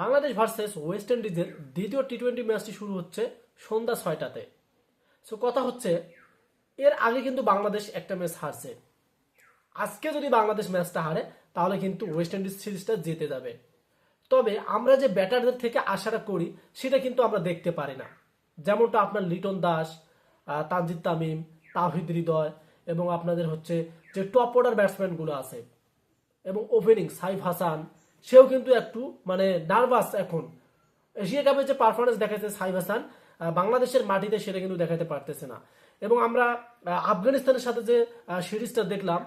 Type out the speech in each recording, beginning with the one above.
Bangladesh versus West ইন্ডিজের দ্বিতীয় T twenty ম্যাচটি শুরু হচ্ছে সন্ধ্যা ছয়টাতে। সো কথা হচ্ছে, এর আগে কিন্তু বাংলাদেশ একটা ম্যাচ হারছে। আজকে যদি বাংলাদেশ ম্যাচটা হারে, তাহলে কিন্তু ওয়েস্ট ইন্ডিজ সিরিজটা জিতে যাবে। তবে আমরা যে ব্যাটারদের থেকে আশাটা করি, সেটা কিন্তু আমরা দেখতে পারি না। যেমনটা আপনার লিটন দাস তানজিদ তামিম তাহিদ হৃদয় এবং আপনাদের হচ্ছে যে টপ অর্ডার ব্যাটসম্যানগুলো আছে। এবং ওপেনিং সাইফ হাসান সেও কিন্তু একটু মানে নার্ভাস এখন। এশিয়া কাপে যে পারফরমেন্স দেখাচ্ছে সাইফ হাসান বাংলাদেশের মাটিতে সেটা কিন্তু দেখাতে পারতেছে না। এবং আমরা আফগানিস্তানের সাথে যে সিরিজটা দেখলাম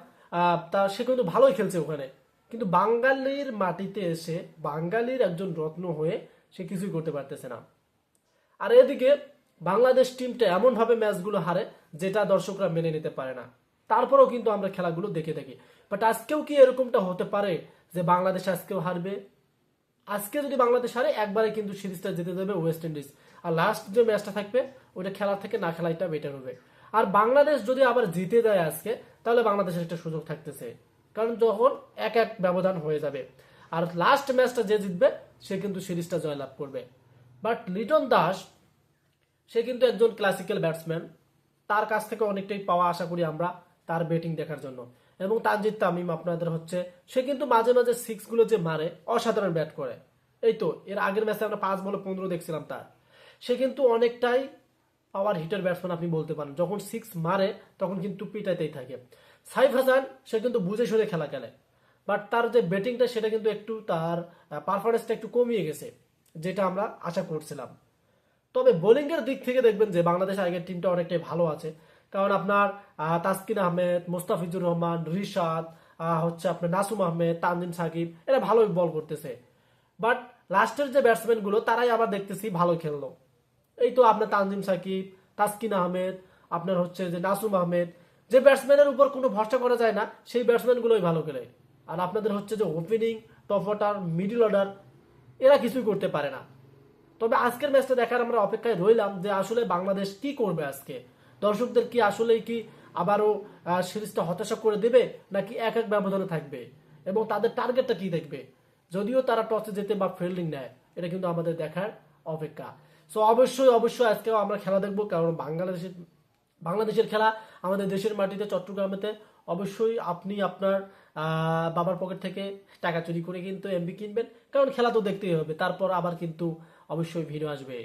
তা সে কিন্তু ভালোই খেলছে ওখানে। কিন্তু বাঙালির মাটিতে এসে, বাঙালির একজন রত্ন হয়ে সে কিছুই করতে পারতেছে না। আর এদিকে বাংলাদেশ টিমটা এমনভাবে ম্যাচগুলো হারে, যেটা দর্শকরা মেনে নিতে পারে না। তারপরেও কিন্তু আমরা খেলাগুলো দেখে থাকি। বাট আজকেও কি এরকমটা হতে পারে? যে বাংলাদেশ আজকেও হারবে। আজকে যদি বাংলাদেশ হারে, একবারে কিন্তু সিরিজটা জিতে দেবে ওয়েস্ট ইন্ডিজ আর লাস্ট যে ম্যাচটা থাকবে ওইটা খেলার থেকে না খেলাইটা বেটার হবে। আর বাংলাদেশ যদি আবার জিতে দেয় আজকে, তাহলে বাংলাদেশের একটা সুযোগ থাকতেছে। কারণ যখন এক এক ব্যবধান হয়ে যাবে। আর লাস্ট ম্যাচটা যে জিতবে, সে কিন্তু সিরিজটা জয়লাভ করবে। বাট লিটন দাস, সে কিন্তু একজন ক্লাসিক্যাল ব্যাটসম্যান তার কাছ থেকে অনেকটাই পাওয়া আশা করি আমরা, তার ব্যাটিং দেখার জন্য। এবং তানজিদ তামিম আপনাদের হচ্ছে, সে কিন্তু মাঝে মাঝে সিক্সগুলো যে মারে, অসাধারণ ব্যাট করে। এই তো, এর আগের ম্যাচে আমরা পাঁচ বলে পনেরো দেখছিলাম তার। সে কিন্তু অনেকটাই পাওয়ার হিটার ব্যাটসম্যান আপনি বলতে পারেন। যখন সিক্স মারে, তখন কিন্তু পিটাইতেই থাকে। সাইফ হাসান, সে কিন্তু বুঝে শুনে খেলা খেলে। বাট তার যে ব্যাটিংটা সেটা কিন্তু একটু তার পারফরমেন্সটা একটু কমিয়ে গেছে, যেটা আমরা আশা করছিলাম। তবে বোলিংয়ের দিক থেকে দেখবেন যে বাংলাদেশ আগের টিমটা অনেকটাই ভালো আছে। কারণ আপনার তাসকিন আহমেদ, মোস্তাফিজুর রহমান, রিশাদ হচ্ছে আপনার নাসুম আহমেদ, তানজিম সাকিব, এরা ভালোই বল করতেছে। বাট লাস্টের যে ব্যাটসম্যানগুলো তারাই আবার দেখতেছি ভালো খেললো। এই তো আপনার তানজিম সাকিব, তাসকিন আহমেদ, আপনার হচ্ছে যে নাসুম আহমেদ। যে ব্যাটসম্যানের উপর কোনো ভরসা করা যায় না, সেই ব্যাটসম্যানগুলোই ভালো খেলে। আর আপনাদের হচ্ছে যে opening top order middle order এরা কিছুই করতে পারে না। তবে আজকের ম্যাচটা দেখার আমরা অপেক্ষায় রইলাম যে আসলে বাংলাদেশ কি করবে আজকে। দর্শকদের কি আসলেই কি আবারও সিরিজটা হতাশা করে দেবে, নাকি এক এক ব্যবধানে থাকবে? এবং তাদের টার্গেটটা কি দেখবে? যদিও তারা টসে যেতে বা ফিল্ডিং নেয়, এটা কিন্তু আমাদের দেখার অপেক্ষা। সো অবশ্যই অবশ্যই আজকেও আমরা খেলা দেখব, কারণ বাংলাদেশের বাংলাদেশের খেলা আমাদের দেশের মাটিতে, চট্টগ্রামেতে অবশ্যই আপনি আপনার বাবার পকেট থেকে টাকা চুরি করে কিন্তু এমবি কিনবেন, কারণ খেলা তো দেখতেই হবে, তারপর আবার কিন্তু অবশ্যই ভিডিও আসবে।